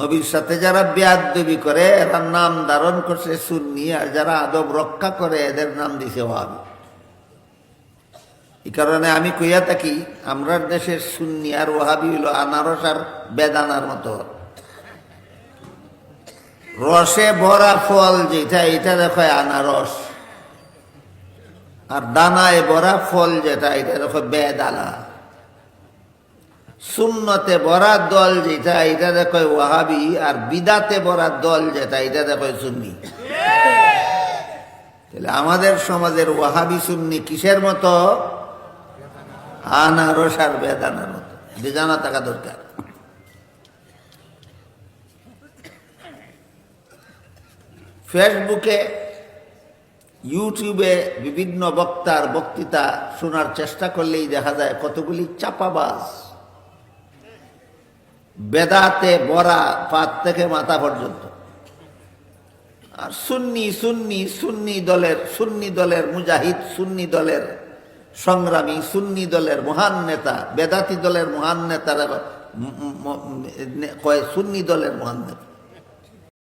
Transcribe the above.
নবীর সাথে যারা বেয়াদবি করে এরা নাম ধারণ করছে সুন্নি, আর যারা আদব রক্ষা করে, এদের নাম দিছে ওয়াহাবি। এই কারণে আমি কইয়া থাকি, আমরা দেশের সুন্নি আর ওহাবি হইল আনারস আর বেদানার মতো। রসে ভরা ফল যেটা এটা দেখো আনারস। আর দানায় ভরা ফল যেটা এটা দেখো বেদানা। শূন্যতে ভরা দল যেটা, এটা দেখো ওয়াহাবি, আর বিদাতে ভরা দল যেটা, এটা দেখো সুন্নি। তাহলে আমাদের সমাজের ওয়াহাবি সুন্নি কিসের মতো? আনারস আর বেদানার মতো। জানা থাকা দরকার। ফেসবুকে, ইউটিউবে বিভিন্ন বক্তার বক্তৃতা শোনার চেষ্টা করলেই দেখা যায় কতগুলি চাপাবাজ। বেদাতে বরা পাত থেকে মাথা পর্যন্ত। আর সুন্নি সুন্নি সুন্নি দলের সুন্নি দলের মুজাহিদ, সুন্নি দলের সংগ্রামী, সুন্নি দলের মহান নেতা, বেদাতি দলের মহান নেতারা কয় সুন্নি দলের মহান নেতা।